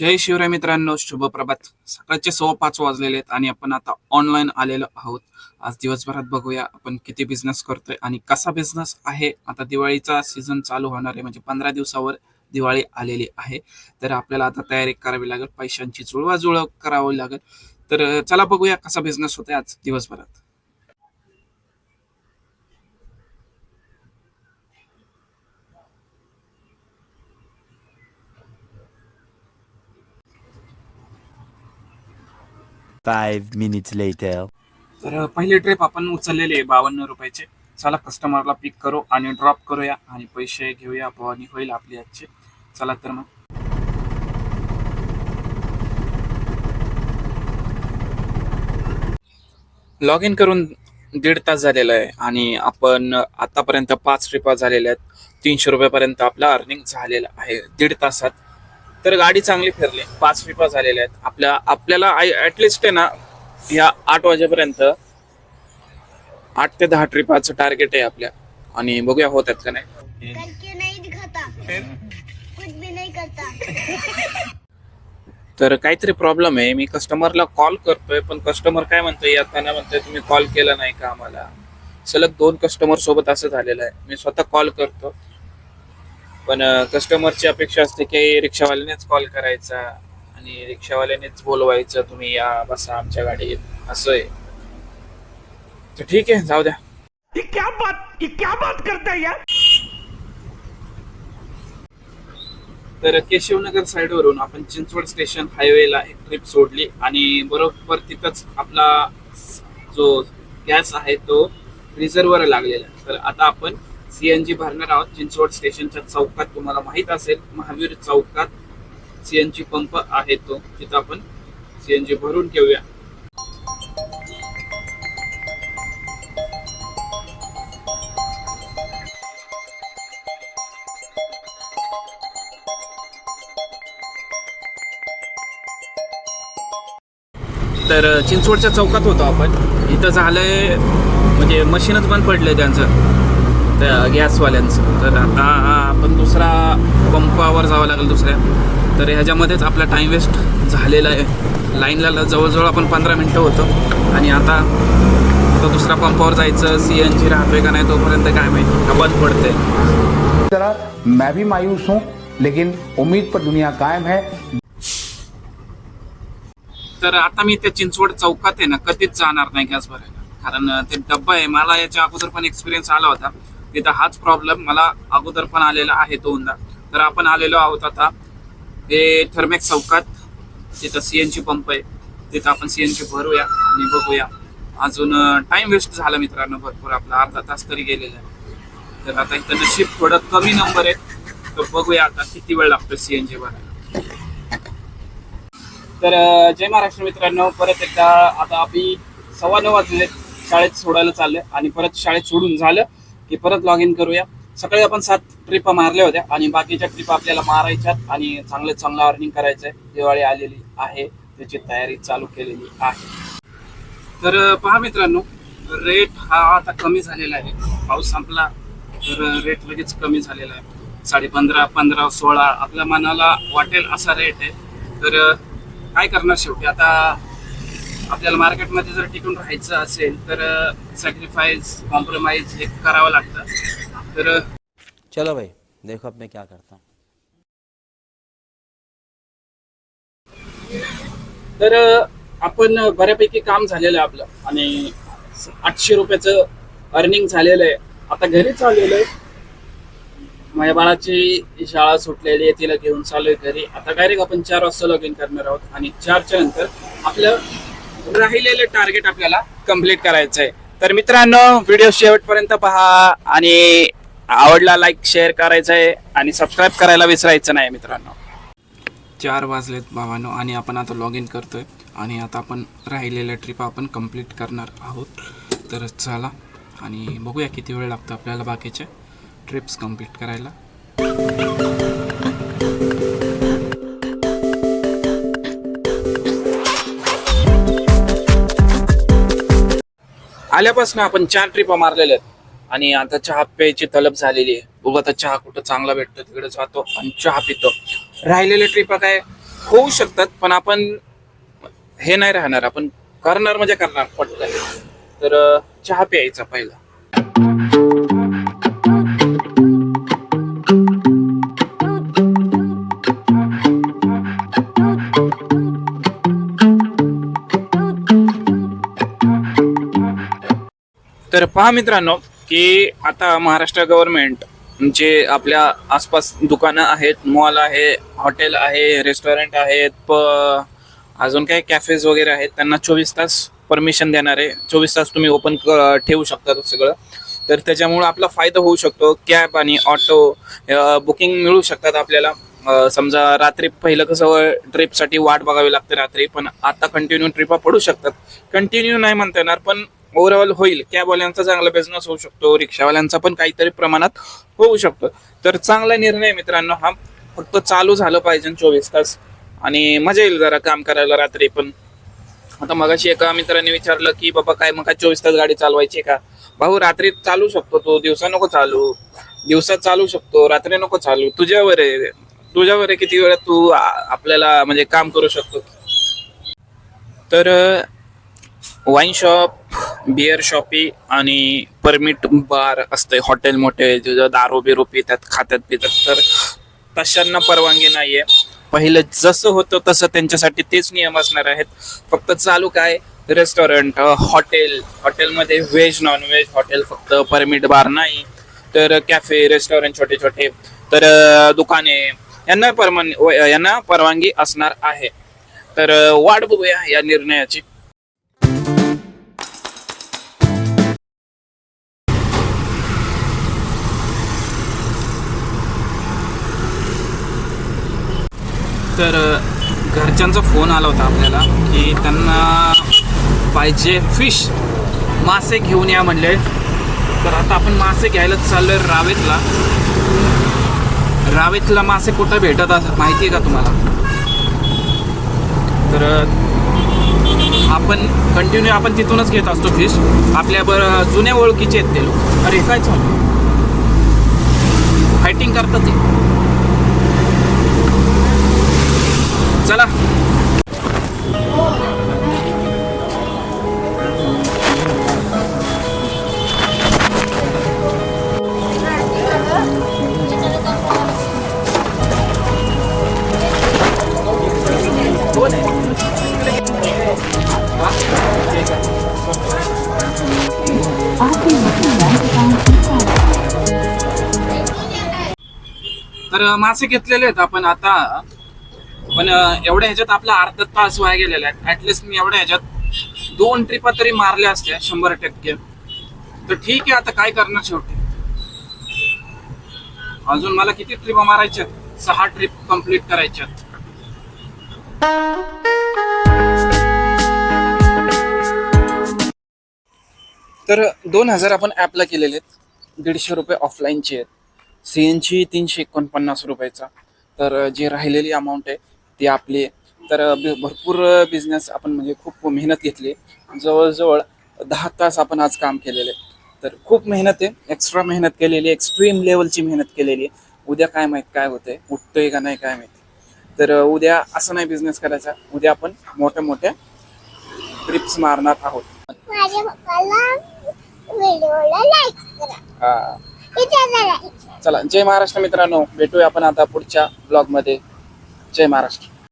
जय शिवराय मित्रांनो शुभ प्रभात. सकाळचे सव्वा पाच वाजलेले आहेत आणि आपण आता ऑनलाईन आलेलो आहोत. आज दिवसभरात बघूया आपण किती बिझनेस करतोय आणि कसा बिझनेस आहे. आता दिवाळीचा सीझन चालू होणार आहे म्हणजे पंधरा दिवसावर दिवाळी आलेली आहे. तर आपल्याला आता तयारी करावी लागेल पैशांची जुळवाजुळव करावी लागेल. तर चला बघूया कसा बिझनेस होतोय आज दिवसभरात. फाईव्ह मिनिट्स लेटर तर पहिली ट्रिप आपण उचललेली आहे बावन्न रुपयाचे. चला कस्टमरला पिक करू आणि ड्रॉप करूया आणि पैसे घेऊया भवानी होईल आपली आजची. चला तर मग. लॉग इन करून दीड तास झालेला आहे आणि आपण आतापर्यंत पाच ट्रिपा झालेल्या आहेत. तीनशे रुपयापर्यंत आपला अर्निंग झालेला आहे दीड तासात. तर गाडी चांगली फिरली. पाच ट्रिपा झालेल्या आहेत. आपल्या आपल्याला ॲटलिस्ट आहे ना या आठ वाजेपर्यंत आठ ते दहा ट्रिपाचं टार्गेट आहे आपल्या. आणि बघूया होतात का नाही. करके नहीं दिखाता. कुछ भी नहीं करता. तर काहीतरी प्रॉब्लेम आहे. मी कस्टमरला कॉल करतोय पण कस्टमर काय म्हणतोय? येताना म्हणतोय तुम्ही कॉल केला नाही का आम्हाला? सलग दोन कस्टमर सोबत असं झालेलं आहे. मी स्वतः कॉल करतो. पण कस्टमरची अपेक्षा असते की रिक्षावाल्यानेच कॉल करायचा आणि रिक्षावाल्यानेच बोलवायचं तुम्ही या बसा आमच्या गाडीत. असं आहे. तर ठीक आहे जाऊ द्या. ये क्या बात ये क्या बात करता यार? तर केशवनगर साईडवरून आपण चिंचवड स्टेशन हायवेला एक ट्रिप सोडली आणि बरोबर तिथंच आपला जो गॅस आहे तो रिझर्वर लागलेला. तर आता आपण सीएनजी भरणार आहोत. चिंचवड स्टेशनच्या चौकात तुम्हाला माहीत असेल महावीर चौकात सीएनजी पंप आहे तो. तिथं आपण सीएनजी भरून घेऊया. तर चिंचवडच्या चौकात होतो आपण. इथं झालंय म्हणजे मशीनच बंद पडलंय त्यांचं. त्या गॅसवाल्यांचं. तर आता आपण दुसरा पंपावर जावं लागेल दुसऱ्या. तर ह्याच्यामध्येच आपला टाईम वेस्ट झालेला आहे. लाईनला जवळजवळ आपण पंधरा मिनटं होतो. आणि आता आता दुसऱ्या पंपावर जायचं सी एन जी राहतोय का नाही तोपर्यंत काय माहिती. बंद पडते तरह मैं भी मायूस हूं लेकिन उम्मीद पर दुनिया कायम है। तर आता मी त्या चिंचवड चौकात आहे ना कधीच जाणार नाही गॅस भरायला. कारण ते डब्बा आहे. मला याच्या अगोदर पण एक्सपिरियन्स आला होता. तिथं हाच प्रॉब्लेम मला अगोदर पण आलेला आहे दोनदा. तर आपण आलेलो आहोत आता. ते थर्मेक चौकात. तिथं सी सीएनजी पंप आहे. तिथं आपण सी सीएनजी भरूया आणि बघूया. अजून टाइम वेस्ट झाला मित्रांनो भरपूर. आपला अर्धा तास तरी गेलेला आहे. तर आता इथं नशीब थोडं कमी नंबर आहे. तर बघूया आता किती वेळ लागतो जी भरायला. तर जय महाराष्ट्र मित्रांनो. परत एकदा आता आम्ही सव्वा नऊ वाजले. शाळेत सोडायला चाललं आणि परत शाळेत सोडून झालं. की परत लॉग इन करूया. सकाळी आपण सात ट्रिप मारल्या होत्या आणि बाकीच्या ट्रिप आपल्याला मारायच्यात आणि चांगलं चांगलं अर्निंग करायचं आहे दिवाळी आलेली आहे त्याची तयारी चालू केलेली आहे. तर पहा मित्रांनो रेट हा आता कमी झालेला आहे. पाऊस संपला तर रेट लगेच कमी झालेला आहे. साडे पंधरा पंधरा सोळा आपल्या मनाला वाटेल असा रेट आहे. तर काय करणार शेवटी? आता आपल्याला मार्केटमध्ये जर टिकून राहायचं असेल तर सॅक्रिफाईस कॉम्प्रोमाइज हे करावं लागतं. तर चलो भाई देखो अब मैं क्या करता हूँ. तर आपण बऱ्यापैकी काम झालेलं आहे आपलं. आणि आठशे रुपयाचं अर्निंग झालेलं आहे. आता घरीच आलेलं आहे. माझ्या बाळाची शाळा सुटलेली आहे तिला घेऊन चालू आहे घरी. आता डायरेक्ट आपण चार वाजता लॉग इन करणार आहोत. आणि चारच्या नंतर आपलं राहिलेलं टार्गेट आपल्याला कंप्लीट करायचं आहे तर मित्रांनो व्हिडिओ शेवटपर्यंत पहा आणि आवडला लाईक शेअर करायचं आहे आणि सबस्क्राईब करायला विसरायचं नाही मित्रांनो. चार वाजलेत भावानो आणि आपण आता लॉग इन करतोय आणि आता आपण राहिलेल्या ट्रिप आपण कंप्लीट करणार आहोत. तर चला आणि बघूया किती वेळ लागतो आपल्याला बाकीचे ट्रिप्स कंप्लीट करायला. आल्यापासून आपण चार ट्रिपा मारलेल्या आहेत. आणि आता चहा प्यायची तलब झालेली आहे. बघू आता चहा कुठं चांगला भेटतो तिकडे जातो आणि चहा पितो. राहिलेल्या ट्रिपा काय होऊ शकतात पण आपण हे नाही राहणार. आपण करणार म्हणजे करणार पटकन. तर चहा प्यायचा पहिला. तर पहा मित्रांनो की आता महाराष्ट्र गव्हर्नमेंट जे आपल्या आसपास दुकानं आहेत मॉल आहे हॉटेल आहे रेस्टॉरंट आहेत प अजून काही कॅफेज वगैरे आहेत त्यांना चोवीस तास परमिशन देणार आहे. चोवीस तास तुम्ही ओपन ठेवू शकता सगळं. तर त्याच्यामुळं आपला फायदा होऊ शकतो. कॅब आणि ऑटो बुकिंग मिळू शकतात आपल्याला. समजा रात्री पहिलं कसं ट्रिपसाठी वाट बघावी लागते रात्री पण आता कंटिन्यू ट्रिपा पडू शकतात. कंटिन्यू नाही म्हणता येणार पण ओव्हरऑल होईल. कॅबवाल्यांचा चांगला बिझनेस होऊ शकतो. रिक्षावाल्यांचा पण काहीतरी प्रमाणात होऊ शकतो. तर चांगला निर्णय मित्रांनो हा. फक्त चालू झालं पाहिजे चोवीस तास. आणि मजा येईल जरा काम करायला रात्री पण. आता मगाशी एका मित्राने विचारलं की बाबा काय मग काय चोवीस तास गाडी चालवायची का? भाऊ रात्री चालू शकतो तू. दिवसा नको चालू. दिवसात चालू शकतो. रात्री नको चालू. तुझ्यावर आहे. तुझ्यावर आहे किती वेळा तू आपल्याला म्हणजे काम करू शकतो. तर वाईन शॉप बिअर शॉपी आणि परमिट बार असते हॉटेल मोठे दारू बिरू पितात खात्यात पितात. तर तशांना परवानगी नाहीये. पहिलं जसं होतं तसं त्यांच्यासाठी तेच नियम असणार आहेत. फक्त चालू काय? रेस्टॉरंट हॉटेल हॉटेलमध्ये व्हेज नॉन व्हेज हॉटेल फक्त परमिट बार नाही. तर कॅफे रेस्टॉरंट छोटे छोटे. तर दुकाने. यांना परमान व- यांना परवानगी असणार आहे. तर वाट बघूया या निर्णयाची. तर घरच्यांचा फोन आला होता आपल्याला की त्यांना पाहिजे फिश मासे घेऊन या म्हणले. तर आता आपण मासे घ्यायला आहे रावेतला. रावेतला मासे कुठं भेटत असं माहिती आहे का तुम्हाला? तर आपण कंटिन्यू आपण तिथूनच घेत असतो फिश आपल्या बर जुन्या ओळखीचे आहेत ते लोक. अरे काय चालू फायटिंग करतात ते. तर मासे घेतलेले आहेत आपण आता. पण एवढ्या ह्याच्यात आपला अर्धा तास वाया गेलेला आहे. ऍटलिस्ट मी एवढ्या ह्याच्यात दोन ट्रिपा तरी मारल्या असत्या शंभर टक्के. तर ठीक आहे आता काय करणार शेवटी? अजून मला किती ट्रिपा मारायच्या सहा ट्रिप कंप्लीट करायच्या तर दोन हजार आपण ॲपला केलेले आहेत. दीडशे रुपये ऑफलाईनचे आहेत. सी एनची तीनशे एकोणपन्नास रुपयाचा. तर जी राहिलेली अमाऊंट आहे ती आपली तर भरपूर बिझनेस आपण म्हणजे खूप मेहनत घेतली जवळजवळ दहा तास आपण आज काम केलेले आहे तर खूप मेहनत आहे. एक्स्ट्रा मेहनत केलेली आहे. एक्स्ट्रीम लेवलची मेहनत केलेली आहे. उद्या काय माहीत काय होतंय? उठतोय का नाही काय माहिती? तर उद्या असं नाही बिझनेस करायचा. उद्या आपण मोठ्या मोठ्या ट्रिप्स मारणार आहोत. माझ्या पप्पाला व्हिडिओला लाईक करा. हा. इथे लाईक चला जय महाराष्ट्र मित्रांनो. भेटूया आपण आता पुढच्या ब्लॉगमध्ये जय महाराष्ट्र.